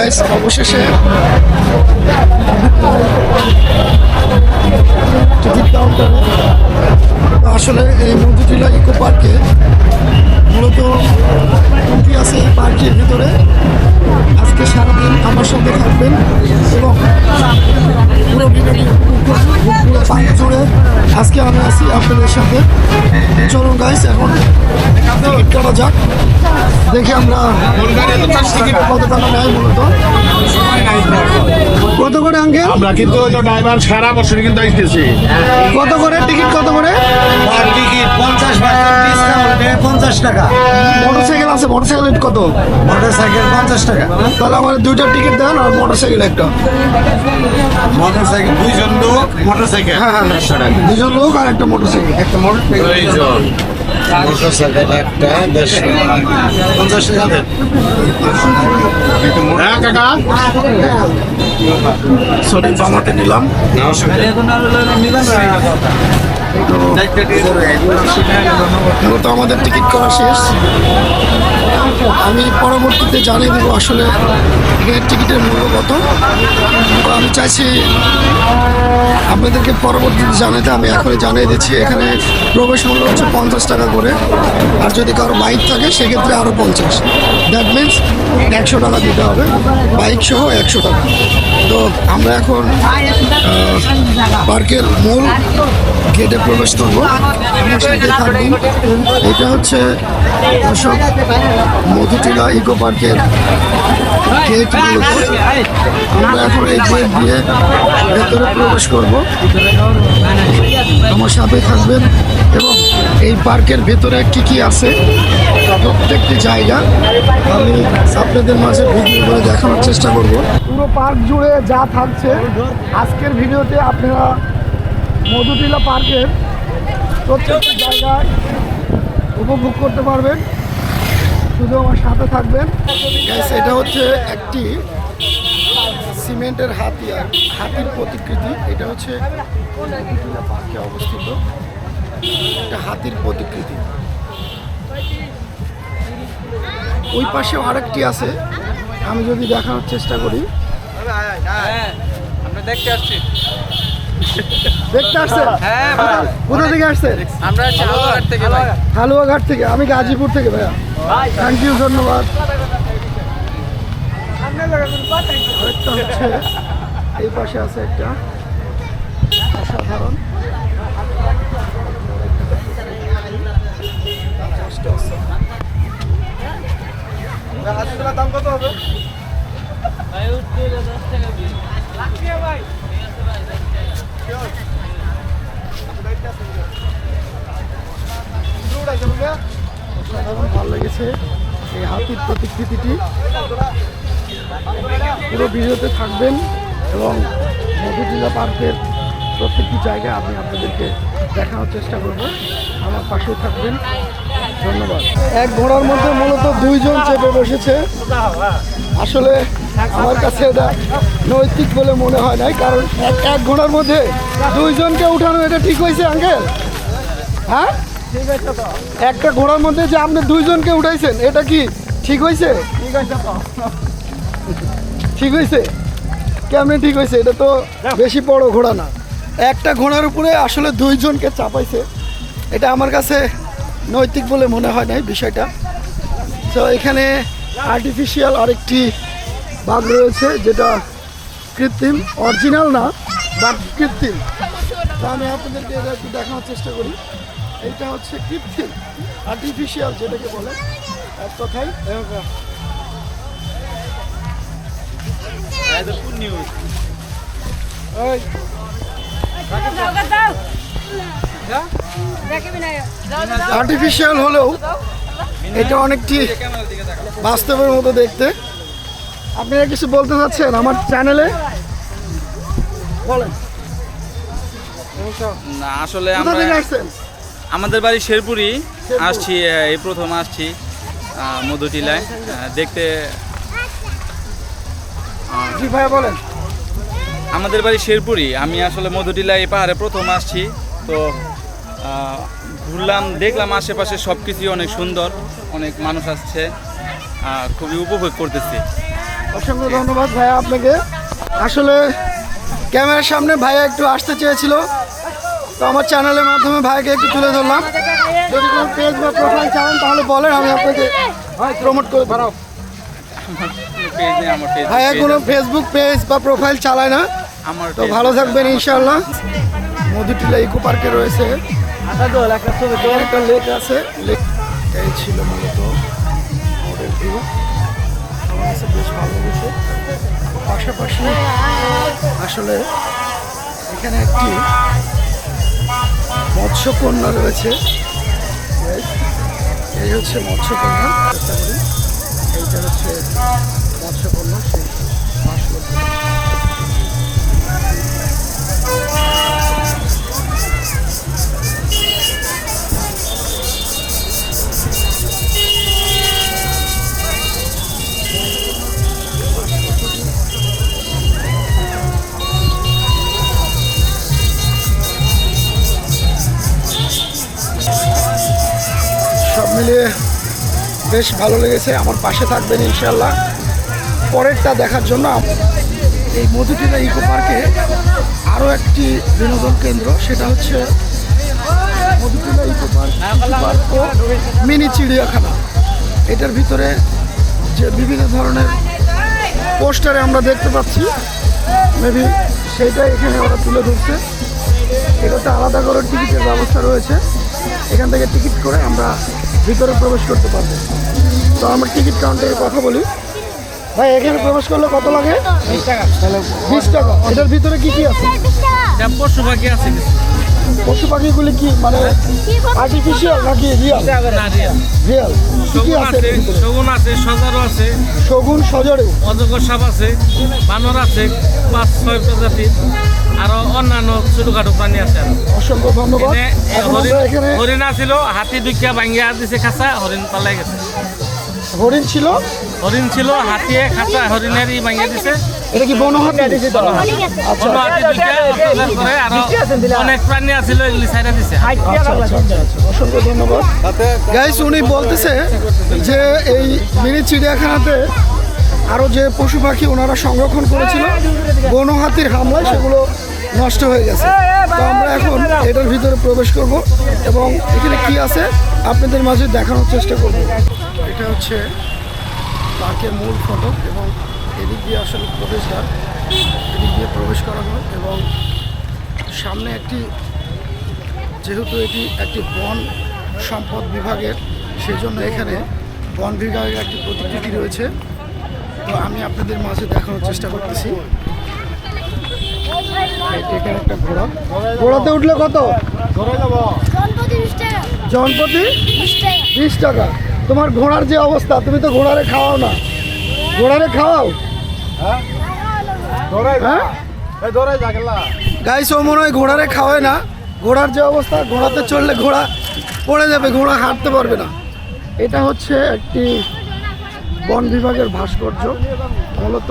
Guys অবশেষে আসলে এই মধুটিলা ইকো পার্কে মূলত কি আছে এই পার্কের ভিতরে। আজকে সারাদিন আমার সঙ্গে থাকবেন এবং পুরো পুরো পার্ক জুড়ে আজকে আমি আছি আপনাদের সাথে। চলুন গাইস এখন টিকিট কাটা যাক। দেখি আমরা কত টাকা নেয় মূলত। কত করে আঙ্কেল আমরা কিন্তু ড্রাইভার সারা বছর কিন্তু আসতেছি। কত করে? টিকিট কত করে? টাকা। মোটরসাইকেল আছে মোটরসাইকেল কত? মোটর সাইকেল পঞ্চাশ টাকা। তাহলে আমার দুইটা টিকিট দেন আর মোটরসাইকেল একটা। মোটর সাইকেল দুইজন লোক মোটর হ্যাঁ হ্যাঁ দুজন লোক আর একটা মোটরসাইকেল। একটা মোটর মোটর সাইকেল একটা দেড়শো পঞ্চাশ টাকা দেন। হ্যাঁ কাকা। সরি বামাতে নিলাম। মূলত আমাদের টিকিট করা শেষ। আমি পরবর্তীতে জানিয়ে দেবো আসলে টিকিটের মূল্য কত। তো চাইছি। আপনাদেরকে পরবর্তীতে জানাতে আমি এখনই জানিয়ে দিচ্ছি, এখানে প্রবেশ মূল্য হচ্ছে পঞ্চাশ টাকা করে। আর যদি কারও বাইক থাকে, সেক্ষেত্রে আরও পঞ্চাশ। দ্যাট মিন্স একশো টাকা দিতে হবে। বাইক সহ একশো টাকা। তো আমরা এখন পার্কের মূল গেটে প্রবেশ করব। এটা হচ্ছে অশোক মধুটিলা ইকো পার্কের গেট এই গেট দিয়ে ভেতরে প্রবেশ করব আমার থাকবেন এবং এই পার্কের ভেতরে কি কি আছে, প্রত্যেকটি জায়গা আমি আপনাদের মাঝে ভিডিও করে দেখানোর চেষ্টা করব। পুরো পার্ক জুড়ে যা থাকছে, আজকের ভিডিওতে আপনারা মধুটিলা পার্কের প্রত্যেকটি জায়গায় উপভোগ করতে পারবেন। শুধু আমার সাথে থাকবেন। এটা হচ্ছে একটি সিমেন্টের হাতিয়ার হাতির প্রতিকৃতি। এটা হচ্ছে পার্কে অবস্থিত। একটা হাতির প্রতিকৃতি। ওই পাশে আরেকটি আছে। আমি যদি দেখানোর চেষ্টা করি। আমরা দেখতে আসছি। দেখতে আসছেন? হ্যাঁ কোথা থেকে আমরা হালুয়াঘাট থেকে আমি গাজীপুর থেকে ভাইয়া। থ্যাংক ইউ ধন্যবাদ। আরেকটা হচ্ছে এই পাশে আছে একটা অসাধারণ। দাম কত হবে অসাধারণ ভালো লেগেছে এই হাতির প্রতিকৃতিটি। পুরো ভিডিওতে থাকবেন এবং মধুটিলা পার্কের প্রত্যেকটি জায়গায় আমি আপনাদেরকে দেখানোর চেষ্টা করব। আমার পাশেই থাকবেন। ধন্যবাদ। এক ঘোড়ার মধ্যে মূলত দুইজন চেপে বসেছে। আসলে আমার কাছে এটা নৈতিক বলে মনে হয় নাই, কারণ এক এক ঘোড়ার মধ্যে দুইজনকে উঠানো এটা ঠিক হয়েছে, আঙ্কেল? হ্যাঁ? একটা ঘোড়ার মধ্যে যে আপনি দুইজনকে উঠাইছেন এটা কি ঠিক হয়েছে ঠিক হয়েছে কেমনে ঠিক হয়েছে এটা তো বেশি বড় ঘোড়া না। একটা ঘোড়ার উপরে আসলে দুইজনকে চাপাইছে। এটা আমার কাছে নৈতিক বলে মনে হয় নাই বিষয়টা। তো এখানে আর্টিফিশিয়াল আরেকটি বাঘ রয়েছে যেটা কৃত্রিম অরিজিনাল না বাট কৃত্রিম। আমি আপনাদেরকে এটা একটু দেখানোর চেষ্টা করি। এইটা হচ্ছে কৃত্রিম আর্টিফিশিয়াল যেটাকে বলে। এক কথায় ওই আর্টিফিশিয়াল হলেও এটা অনেকটি বাস্তবের মতো দেখতে। আপনারা কিছু বলতে চাচ্ছেন আমার চ্যানেলে বলেন। না আসলে আমরা আসছেন? আমাদের বাড়ি শেরপুরি। আসছি এই প্রথম আসছি মধুটিলায়। দেখতে জি ভাই বলেন। আমাদের বাড়ি শেরপুরি। আমি আসলে মধুটিলায় এই পাহাড়ে প্রথম আসছি। তো ঘুরলাম দেখলাম আশেপাশে সব কিছুই অনেক সুন্দর অনেক মানুষ আসছে খুবই উপভোগ করতেছি। অসংখ্য ধন্যবাদ ভাইয়া আপনাকে। আসলে ক্যামেরার সামনে ভাইয়া একটু আসতে চেয়েছিল। তো আমার চ্যানেলের মাধ্যমে ভাইকে একটু তুলে ধরলাম। যদি কোনো পেজ বা প্রোফাইল চান, তাহলে বলেন, আমি আপনাকে ভাই প্রমোট করে নেই ভাইয়া কোনো ফেসবুক পেজ বা প্রোফাইল চালায় না। তো ভালো থাকবেন ইনশাল্লাহ মধুটিলা ইকো পার্কে রয়েছে। একটা লেক আছে। লেক এই ছিল মূলত পাশাপাশি আসলে এখানে একটি মৎস্যকন্যা রয়েছে। এই হচ্ছে মৎস্যকন্যা। এইটা হচ্ছে মৎস্যকন্যা সেই মিলিয়ে বেশ ভালো লেগেছে। আমার পাশে থাকবেন ইনশাল্লাহ পরেরটা দেখার জন্য এই মধুটিলা ইকো পার্কে আরও একটি বিনোদন কেন্দ্র, সেটা হচ্ছে মধুটিলা ইকো পার্ক ও মিনি চিড়িয়াখানা। এটার ভিতরে যে বিভিন্ন ধরনের পোস্টারে আমরা দেখতে পাচ্ছি, মেবি সেইটাই এখানে ওরা তুলে ধরছে। এটাতে আলাদা করে টিকিটের ব্যবস্থা রয়েছে। এখান থেকে টিকিট করে আমরা ভিতরে প্রবেশ করতে পারব। তো আমার টিকিট কাউন্টারে কথা বলি। ভাই এখানে প্রবেশ করলে কত লাগে? বিশ টাকা। এটার ভিতরে কি কি আছে? পশু পাখি আছে পশু পাখিগুলি কি মানে আর্টিফিশিয়াল নাকি রিয়াল রিয়াল কি আছে শগুন আছে সজারও আছে। শগুন সজরে? অজগর সাপ আছে বানর আছে পাঁচ ছয় প্রজাতির আরও অন্যান্য ছোটখাটো প্রাণী আছে আরও। অসংখ্য ধন্যবাদ। হরিণ আছিল হাতি দুইটা ভাঙ্গিয়া দিছে খাঁচা হরিণ পালাই গেছে। হরিণ ছিল? হরিণ ছিল হাতিয়ে খাঁচা হরিণের ই ভাঙ্গিয়া দিছে। এটা কি বনহাতি আরও অনেক প্রাণী আছিল এগুলি ছাইরা দিছে। আচ্ছা আচ্ছা আচ্ছা আচ্ছা। অসংখ্য ধন্যবাদ। গাইস উনি বলতেছে যে এই মিনি চিড়িয়াখানাতে আরও যে পশু পাখি ওনারা সংরক্ষণ করেছিল বন হাতির হামলায় সেগুলো নষ্ট হয়ে গেছে। তো আমরা এখন এটার ভিতরে প্রবেশ করব এবং এখানে কি আছে আপনাদের মাঝে দেখানোর চেষ্টা করব। এটা হচ্ছে পার্কের মূল ফটক এবং এদিক দিয়ে আসলে প্রবেশদ্বার এদিক দিয়ে প্রবেশ করা হয় এবং সামনে একটি যেহেতু এটি একটি বন সম্পদ বিভাগের সেজন্য এখানে বন বিভাগের একটি প্রতিকৃতি রয়েছে। তো আমি আপনাদের মাঝে দেখানোর চেষ্টা করতেছি। এখানে একটা ঘোড়া। ঘোড়াতে উঠলে কত? জনপ্রতি বিশ টাকা। তোমার ঘোড়ার যে অবস্থা তুমি তো ঘোড়ারে খাওয়াও না। ঘোড়ারে খাওয়াও? হ্যাঁ সব মনে হয় ঘোড়ারে খাওয়ায় না। ঘোড়ার যে অবস্থা, ঘোড়াতে চললে ঘোড়া পড়ে যাবে, ঘোড়া হাঁটতে পারবে না। এটা হচ্ছে একটি বন বিভাগের ভাস্কর্য, মূলত।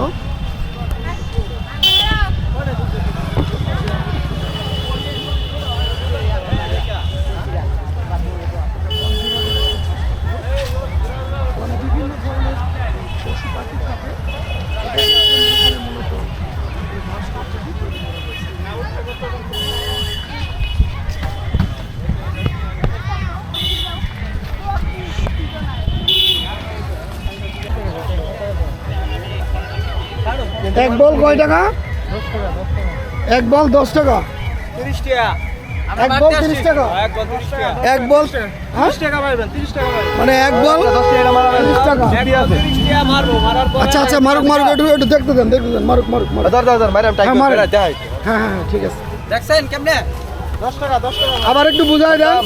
এক বল কয় টাকা? এক বল দশ টাকা। তিরিশ টাকা। এক বল তিরিশ টাকা? এক বল হ্যাঁ? মানে এক বল? তিরিশ টাকা তিরিশ টাকা। মারবো মারার পর আচ্ছা আচ্ছা মারুক মারুক একটু একটু দেখতে দেন দেখতে দেন মারুক মারুক মারুক। হ্যাঁ, হ্যাঁ হ্যাঁ হ্যাঁ ঠিক আছে। দেখছেন কেমনে? আবার একটু বুঝাই দেন।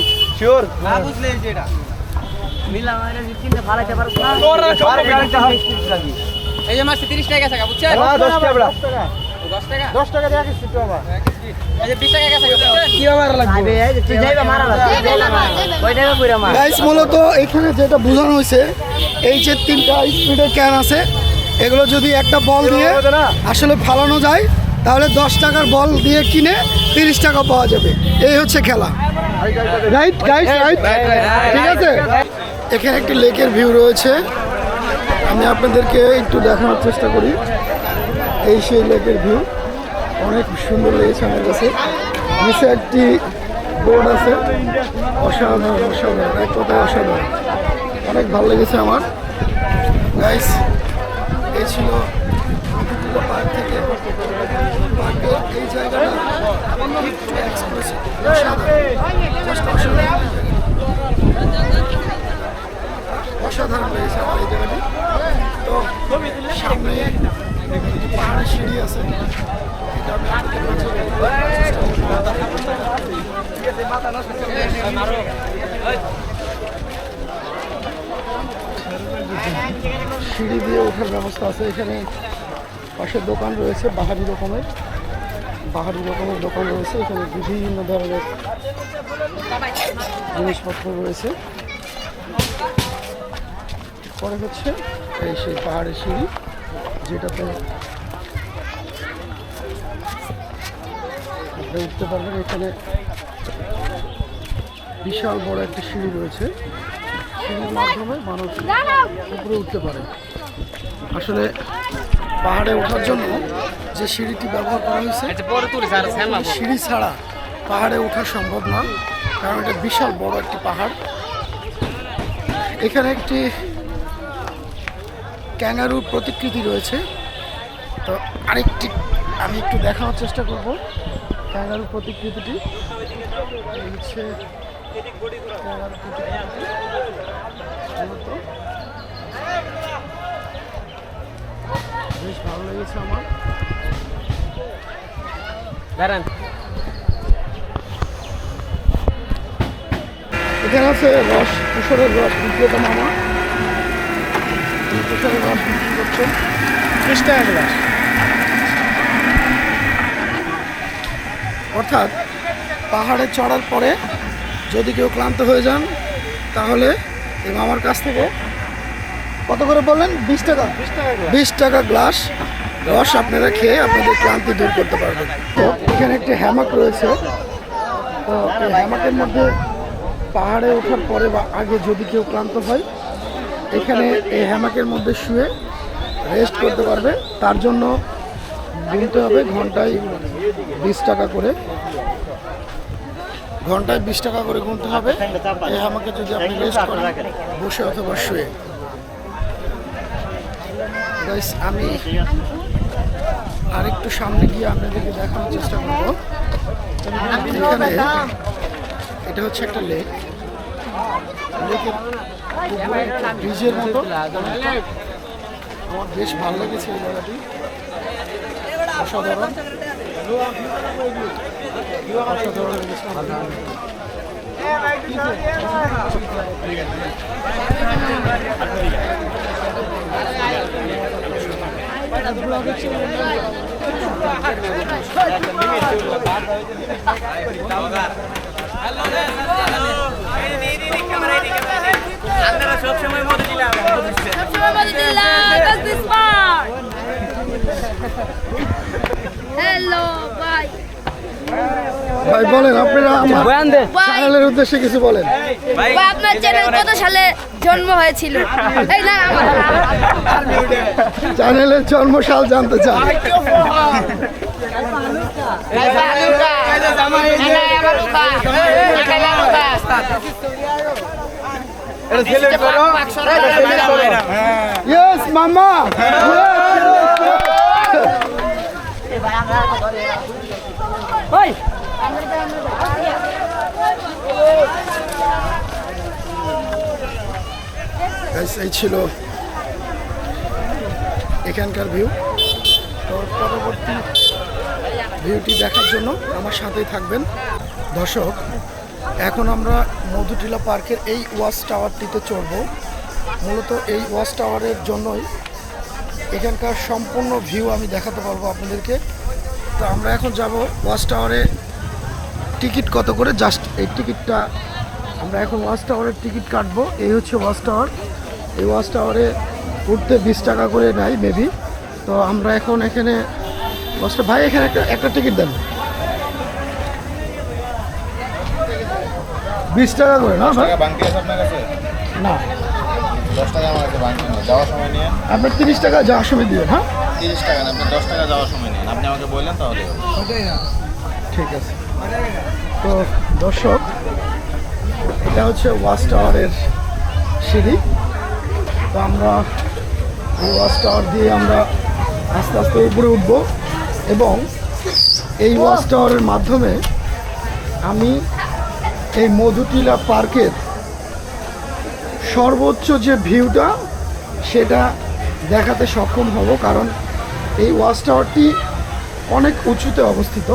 না বুঝলে যেটা এই যে মাছটা তিরিশ টাকা গেছে গা, বুঝছেন দশ টাকা দশ টাকা? এই যে বিশ টাকা গেছে গাইস মূলত এখানে যেটা বোঝানো হয়েছে এই যে তিনটা স্পিডের ক্যান আছে এগুলো যদি একটা বল দিয়ে আসলে ফালানো যায় তাহলে দশ টাকার বল দিয়ে কিনে তিরিশ টাকা পাওয়া যাবে। এই হচ্ছে খেলা। রাইট রাইট রাইট ঠিক আছে? এখানে একটি লেকের ভিউ রয়েছে। আমি আপনাদেরকে একটু দেখানোর চেষ্টা করি। এই সেই লেকের ভিউ। অনেক সুন্দর লেগেছে আমার কাছে। নিচে একটি বোর্ড আছে। অসাধারণ অসাধারণ। এক কথায় অসাধারণ। অনেক ভালো লেগেছে আমার। গাইস এই ছিল পার্ক থেকে। পার্কের এই জায়গাটা অসাধারণ, অসাধারণ লেগেছে আমার এই জায়গাটি। তো সামনে পাহাড়ের সিঁড়ি আছে। সিঁড়ি দিয়ে ওঠার ব্যবস্থা আছে। এখানে পাশে দোকান রয়েছে, বাহারি রকমের। বাহারি রকমের দোকান রয়েছে। এখানে বিভিন্ন ধরনের জিনিসপত্র রয়েছে। পরে হচ্ছে এই সেই পাহাড়ের সিঁড়ি যেটাতে আপনি উঠতে পারবেন। এখানে বিশাল বড় একটা সিঁড়ি রয়েছে। সিঁড়ির মাধ্যমে মানুষ উপরে উঠতে পারে। আসলে পাহাড়ে ওঠার জন্য যে সিঁড়িটি ব্যবহার করা হয়েছে সিঁড়ি ছাড়া পাহাড়ে ওঠা সম্ভব না কারণ এটা বিশাল বড় একটি পাহাড়। এখানে একটি ক্যাঙ্গারুর প্রতিকৃতি রয়েছে। তো আরেকটি আমি একটু দেখানোর চেষ্টা করব ক্যাঙ্গারুর প্রতিকৃতিটি। হচ্ছে ক্যাঙ্গারুর বেশ ভালো লেগেছে আমার। দাঁড়ান। এখানে আছে রস কিশোরের রস বিক্রেতা মামা। অর্থাৎ পাহাড়ে চড়ার পরে যদি কেউ ক্লান্ত হয়ে যান তাহলে এই মামার কাছ থেকে কত করে বললেন? বিশ টাকা। বিশ টাকা গ্লাস রস আপনারা খেয়ে আপনাদের ক্লান্তি দূর করতে পারবেন। তো এখানে একটি হ্যামাক রয়েছে। তো এই হ্যামাকের মধ্যে পাহাড়ে ওঠার পরে বা আগে যদি কেউ ক্লান্ত হয় এখানে এই হ্যামাকের মধ্যে শুয়ে রেস্ট করতে পারবে। তার জন্য গুনতে হবে ঘন্টায় বিশ টাকা করে। ঘন্টায় বিশ টাকা করে গুনতে হবে। এই হ্যামাকে যদি আপনি রেস্ট করেন, বসে অথবা শুয়ে। আমি আরেকটু সামনে গিয়ে আপনাদেরকে দেখানোর চেষ্টা করব। এখানে এটা হচ্ছে একটা লেক লেকের ব্রিজের মতো। আমার বেশ ভালো লেগেছে এই জায়গাটি অসাধারণ। অসাধারণ লেগেছে আমার। হ্যালো বাই ভাই বলেন আপনারা আমার চ্যানেলের উদ্দেশ্যে কিছু বলেন ভাই আপনার চ্যানেল কত সালে জন্ম হয়েছিল এই না আমার চ্যানেলের জন্মসাল জানতে চান ইয়েস মামা। এই ছিল এখানকার ভিউ তো পরবর্তী ভিউটি দেখার জন্য আমার সাথেই থাকবেন। দর্শক এখন আমরা মধুটিলা পার্কের এই ওয়াচ টাওয়ারটিতে চড়ব। মূলত এই ওয়াচ টাওয়ারের জন্যই এখানকার সম্পূর্ণ ভিউ আমি দেখাতে পারব আপনাদেরকে। তো আমরা এখন যাব ওয়াচ টাওয়ারে। টিকিট কত করে? জাস্ট এই টিকিটটা। আমরা এখন ওয়াচ টাওয়ারের টিকিট কাটবো। এই হচ্ছে ওয়াচ টাওয়ার। এই ওয়াচ টাওয়ারে উঠতে বিশ টাকা করে নেয়, মেবি। তো আমরা এখন এখানে ওয়াচটা ভাই, এখানে একটা একটা টিকিট দেন। বিশ টাকা করে না ভাই? না। দশ টাকা আমাকে বাংলা যাওয়ার সময় নিয়ে আপনার তিরিশ টাকা যাওয়ার সময় দিবেন হ্যাঁ? তিরিশ টাকা না আপনি দশ টাকা যাওয়ার সময় নিন আপনি আমাকে বললেন তাহলে। ঠিক আছে। তো দর্শক এটা হচ্ছে ওয়াচ টাওয়ারের সিঁড়ি। তো আমরা ওয়াচ টাওয়ার দিয়ে আমরা আস্তে আস্তে উপরে উঠব এবং এই ওয়াচ টাওয়ারের মাধ্যমে আমি এই মধুটিলা পার্কের সর্বোচ্চ যে ভিউটা, সেটা দেখাতে সক্ষম হব কারণ এই ওয়াচ টাওয়ারটি অনেক উঁচুতে অবস্থিত,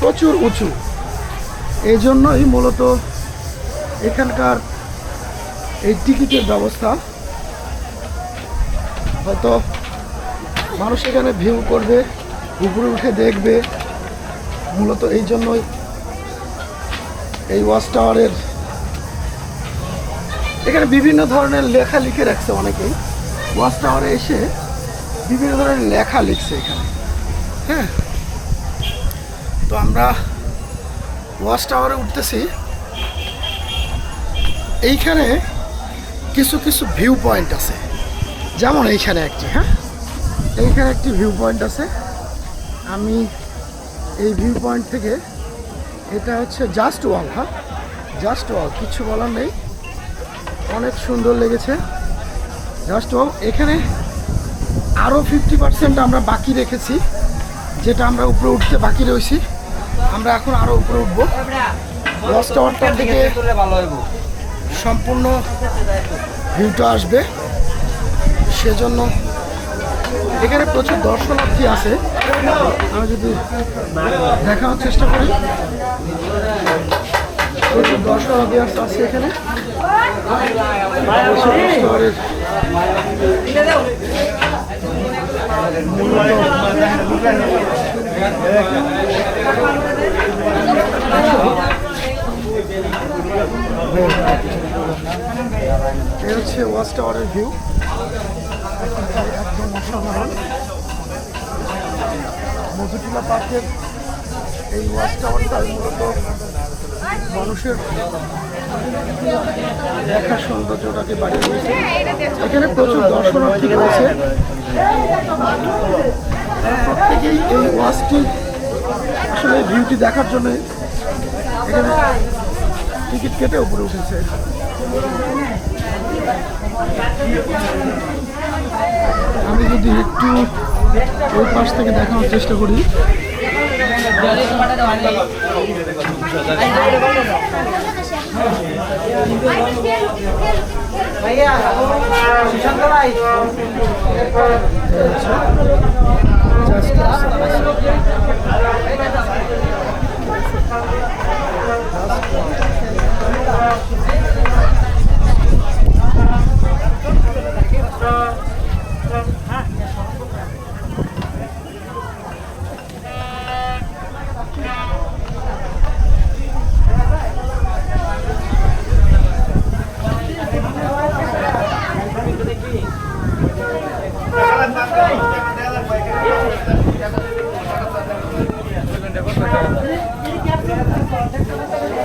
প্রচুর উঁচু। এই জন্যই মূলত এখানকার এই টিকিটের ব্যবস্থা। হয়তো মানুষ এখানে ভিউ করবে, উপরে উঠে দেখবে। মূলত এই জন্যই এই ওয়াচ টাওয়ারের। এখানে বিভিন্ন ধরনের লেখা লিখে রাখছে অনেকেই। ওয়াচ টাওয়ারে এসে বিভিন্ন ধরনের লেখা লিখছে এখানে। হ্যাঁ। তো আমরা ওয়াচ টাওয়ারে উঠতেছি। এইখানে কিছু কিছু ভিউ পয়েন্ট আছে। যেমন এইখানে একটি হ্যাঁ? এইখানে একটি ভিউ পয়েন্ট আছে। আমি এই ভিউ পয়েন্ট থেকে এটা হচ্ছে জাস্ট ওয়াল হ্যাঁ? জাস্ট ওয়াল কিছু বলার নেই। অনেক সুন্দর লেগেছে। জাস্ট ওয়াল এখানে আরও ফিফটি পার্সেন্ট আমরা বাকি রেখেছি, যেটা আমরা উপরে উঠতে বাকি রয়েছি। আমরা এখন আরও উপরে উঠবো। ওয়াচ টাওয়ারটার দিকে সম্পূর্ণ ভিউটা আসবে। সেজন্য এখানে প্রচুর দর্শনার্থী আছে। আমি যদি দেখানোর চেষ্টা করি প্রচুর দর্শনার্থী আস- আছে এখানে। এই হচ্ছে ওয়াচ টাওয়ারের ভিউ একদম অসাধারণ মধুটিলা পার্কের এই ওয়াচ টাওয়ারটা মূলত মানুষের দেখার সৌন্দর্যটাকে বাড়িয়ে দিয়েছে। এখানে প্রচুর দর্শনার্থী রয়েছে। প্রত্যেকেই এই ওয়াচটি আসলে ভিউটি দেখার জন্য এখানে টিকিট কেটে উপরে উঠেছে। আমি যদি একটু ওই পাশ থেকে দেখানোর চেষ্টা করি। Just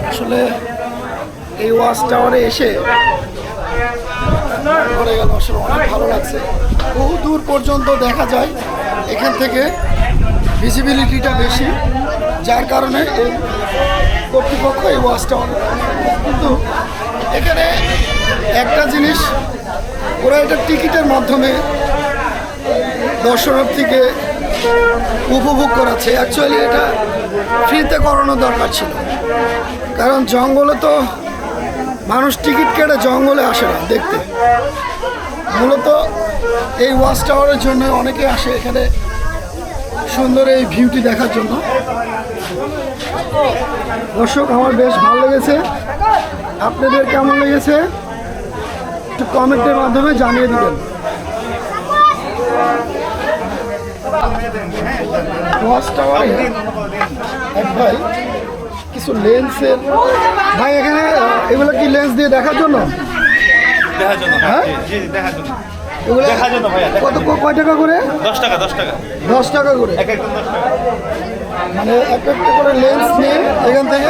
আসলে এই ওয়াচ টাওয়ারে এসে ঘুরে গেল। অনেক ভালো লাগছে। বহু দূর পর্যন্ত দেখা যায়, এখান থেকে ভিজিবিলিটিটা বেশি, যার কারণে এই কর্তৃপক্ষ এই ওয়াচ টাওয়ার কিন্তু এখানে একটা জিনিস, ওরা এটা টিকিটের মাধ্যমে দর্শনার্থীকে উপভোগ করাচ্ছে। অ্যাকচুয়ালি এটা ফ্রিতে করানো দরকার ছিল। কারণ জঙ্গলে তো মানুষ টিকিট কেটে জঙ্গলে আসে না, দেখতে। মূলত এই ওয়াচ টাওয়ারের জন্য অনেকে আসে এখানে সুন্দর এই ভিউটি দেখার জন্য। দর্শক, আমার বেশ ভালো লেগেছে। আপনাদের কেমন লেগেছে? একটু কমেন্টের মাধ্যমে জানিয়ে দিবেন। ওয়াচ টাওয়ারে এক ভাই কিছু লেন্সের ভাই এখানে এগুলো কি লেন্স দিয়ে দেখার জন্য? হ্যাঁ? এগুলো কত কয় টাকা করে? দশ টাকা দশ টাকা। দশ টাকা করে। মানে এক একটা করে লেন্স নিয়ে এখান থেকে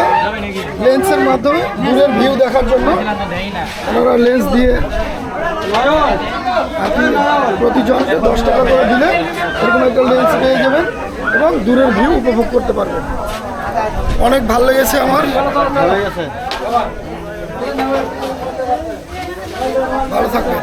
লেন্সের মাধ্যমে দূরের ভিউ দেখার জন্য ওনারা লেন্স দিয়ে কি প্রতিজনকে দশ টাকা করে দিলে এরকম একটা লেন্স পেয়ে যাবেন এবং দূরের ভিউ উপভোগ করতে পারবেন। অনেক ভালো লেগেছে আমার। ভালো থাকবেন।